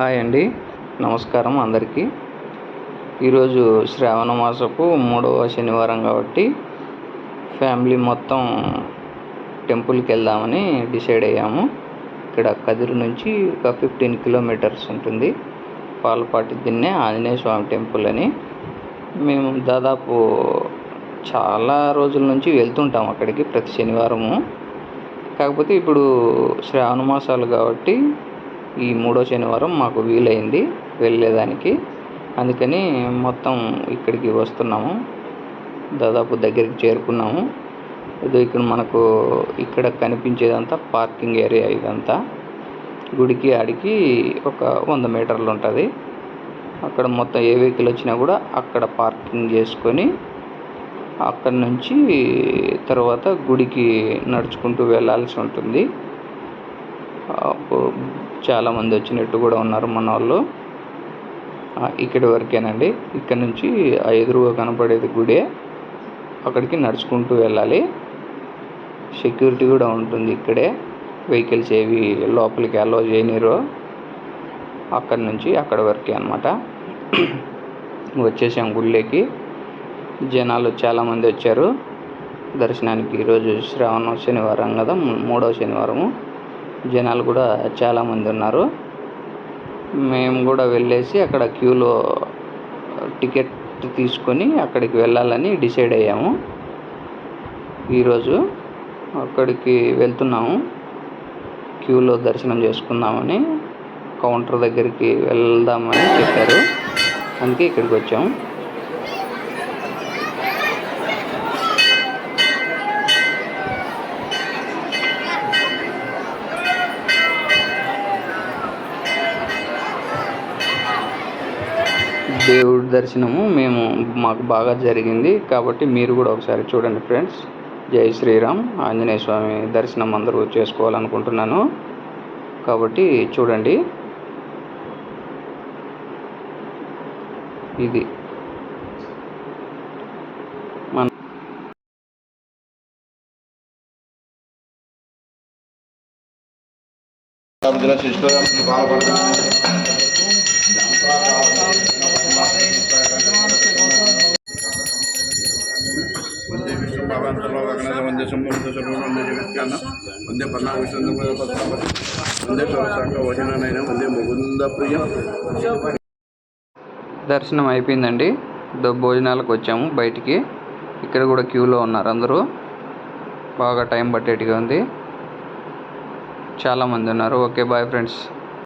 Hi అండి. నమస్కారం అందరికీ. ఈరోజు శ్రావణ మాసపు మూడవ శనివారం కాబట్టి ఫ్యామిలీ మొత్తం టెంపుల్కి వెళ్దామని డిసైడ్ అయ్యాము. ఇక్కడ కదిరి నుంచి ఒక ఫిఫ్టీన్ కిలోమీటర్స్ ఉంటుంది. పాలపాటి దిన్నే ఆంజనేయ స్వామి టెంపుల్ అని. మేము దాదాపు చాలా రోజుల నుంచి వెళ్తుంటాం అక్కడికి ప్రతి శనివారము. కాకపోతే ఇప్పుడు శ్రావణ మాసాలు కాబట్టి ఈ మూడో శనివారం మాకు వీలైంది వెళ్ళేదానికి. అందుకని మొత్తం ఇక్కడికి వస్తున్నాము. దాదాపు దగ్గరికి చేరుకున్నాము. ఇది ఇక్కడ మనకు ఇక్కడ కనిపించేదంతా పార్కింగ్ ఏరియా ఇదంతా. గుడికి ఆడికి ఒక వంద మీటర్లు ఉంటుంది. అక్కడ మొత్తం ఏ వెహికల్ వచ్చినా కూడా అక్కడ పార్కింగ్ చేసుకొని అక్కడ నుంచి తర్వాత గుడికి నడుచుకుంటూ వెళ్ళాల్సి ఉంటుంది. చాలామంది వచ్చినట్టు కూడా ఉన్నారు మన వాళ్ళు. ఇక్కడి వరకేనండి. ఇక్కడ నుంచి ఆ ఎదురుగా కనపడేది గుడే. అక్కడికి నడుచుకుంటూ వెళ్ళాలి. సెక్యూరిటీ కూడా ఉంటుంది ఇక్కడే. వెహికల్స్ ఏవి లోపలికి అలో చేయనిరో అక్కడి నుంచి అక్కడ వరకే అనమాట వచ్చేసాం గుళ్ళేకి. జనాలు చాలామంది వచ్చారు. దర్శనానికి ఈరోజు శ్రావణ శనివారం కదా మూడవ శనివారము. జనాలు కూడా చాలామంది ఉన్నారు. మేము కూడా వెళ్ళేసి అక్కడ క్యూలో టికెట్ తీసుకొని అక్కడికి వెళ్ళాలని డిసైడ్ అయ్యాము. ఈరోజు అక్కడికి వెళ్తున్నాము. క్యూలో దర్శనం చేసుకుందామని కౌంటర్ దగ్గరికి వెళ్దామని చెప్పారు. అందుకే ఇక్కడికి వచ్చాము. దేవుడి దర్శనము మేము మాకు బాగా జరిగింది. కాబట్టి మీరు కూడా ఒకసారి చూడండి ఫ్రెండ్స్. జై శ్రీరామ్. ఆంజనేయ స్వామి దర్శనం అందరూ చేసుకోవాలనుకుంటున్నాను. కాబట్టి చూడండి. ఇది. మన వందే విష్ణు వందే సర్వం వందే జగత్యాన వందే వందే వందే ముకుంద దర్శనం అయిపోయిందండి. దో భోజనాలకు వచ్చాము బయటికి. ఇక్కడ కూడా క్యూలో ఉన్నారు అందరూ. బాగా టైం పట్టేట్టుగా ఉంది. చాలామంది ఉన్నారు. Okay bye friends.